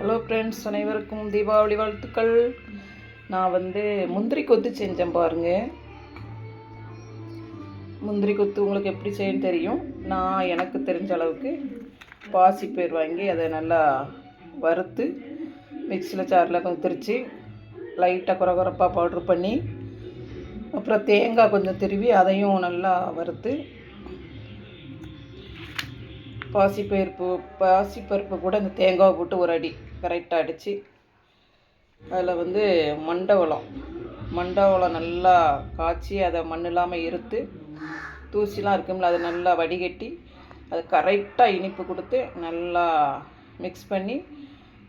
Hello friends அனைவருக்கும் தீபாவளி வாழ்த்துக்கள். நான் வந்து முந்திரி கொத்து செஞ்சேன் பாருங்க. முந்திரி கொத்து உங்களுக்கு எப்படி செய்யணும் தெரியும். நான் எனக்கு தெரிஞ்ச அளவுக்கு பாசிப்பயிர் வாங்கி அதை நல்லா வறுத்து மிக்சியில் சாரில் கொஞ்சம் திரித்து லைட்டாக குறகுறப்பாக பவுட்ரு பண்ணி அப்புறம் தேங்காய் கொஞ்சம் திருவி அதையும் நல்லா வறுத்து பாசிப்பருப்பு பாசிப்பருப்பு கூட இந்த தேங்காய் போட்டு ஒரு அடி. கரெக்டாக அடித்து அதில் வந்து மண்டவளம் மண்டவளம் நல்லா காய்ச்சி அதை மண் இல்லாமல் இருத்து தூசிலாம் இருக்கும்ல அதை நல்லா வடிகட்டி அது கரெக்டாக இனிப்பு கொடுத்து நல்லா மிக்ஸ் பண்ணி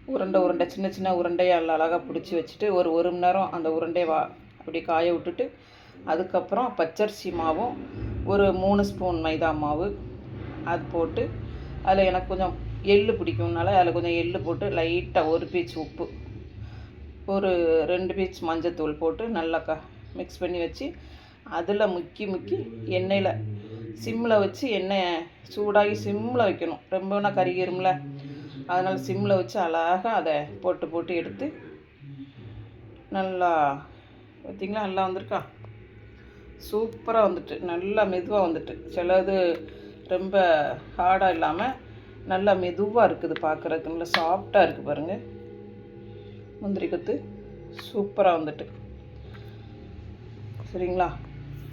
உருண்டை உருண்டை சின்ன சின்ன உருண்டையை நல்லா அழகாக பிடிச்சி வச்சுட்டு ஒரு ஒரு மணி நேரம் அந்த உருண்டையை வா அப்படி காய விட்டுட்டு அதுக்கப்புறம் பச்சரிசி மாவும் ஒரு மூணு ஸ்பூன் மைதா மாவு அது போட்டு அதில் எனக்கு கொஞ்சம் எள்ளு பிடிக்கும்னால அதில் கொஞ்சம் எள்ளு போட்டு லைட்டாக ஒரு பீச் உப்பு ஒரு ரெண்டு பீச் மஞ்சத்தூள் போட்டு நல்லா க மிக்ஸ் பண்ணி வச்சு அதில் முக்கி முக்கி எண்ணெயில் சிம்மில் வச்சு எண்ணெய் சூடாகி சிம்மில் வைக்கணும். ரொம்பனா கருகிரும்ல அதனால் சிம்மில் வச்சு அழகாக அதை போட்டு போட்டு எடுத்து நல்லா பார்த்தீங்களா நல்லா வந்திருக்கா? சூப்பராக வந்துட்டு நல்லா மெதுவாக வந்துட்டு. சிலது ரொம்ப ஹார்டாக இல்லாமல் நல்லா மெதுவாக இருக்குது பார்க்குறதுக்கு நல்லா சாஃப்டாக இருக்குது பாருங்கள் முந்திரி கொத்து சூப்பராக வந்துட்டு. சரிங்களா?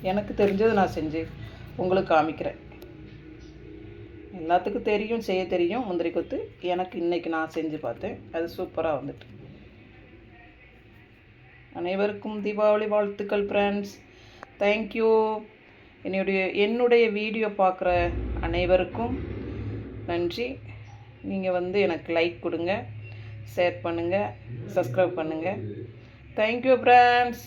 எனக்கு தெரிஞ்சது நான் செஞ்சு உங்களுக்கு காமிக்கிறேன். எல்லாத்துக்கும் தெரியும் செய்ய தெரியும். முந்திரி கொத்து எனக்கு இன்றைக்கி நான் செஞ்சு பார்த்தேன். அது சூப்பராக வந்துட்டு. அனைவருக்கும் தீபாவளி வாழ்த்துக்கள் ஃப்ரெண்ட்ஸ் தேங்க்யூ என்னுடைய என்னுடைய வீடியோ பார்க்குற அனைவருக்கும் நன்றி. நீங்கள் வந்து எனக்கு லைக் கொடுங்க ஷேர் பண்ணுங்கள் சப்ஸ்கிரைப் பண்ணுங்கள் தேங்க்யூ ஃப்ரெண்ட்ஸ்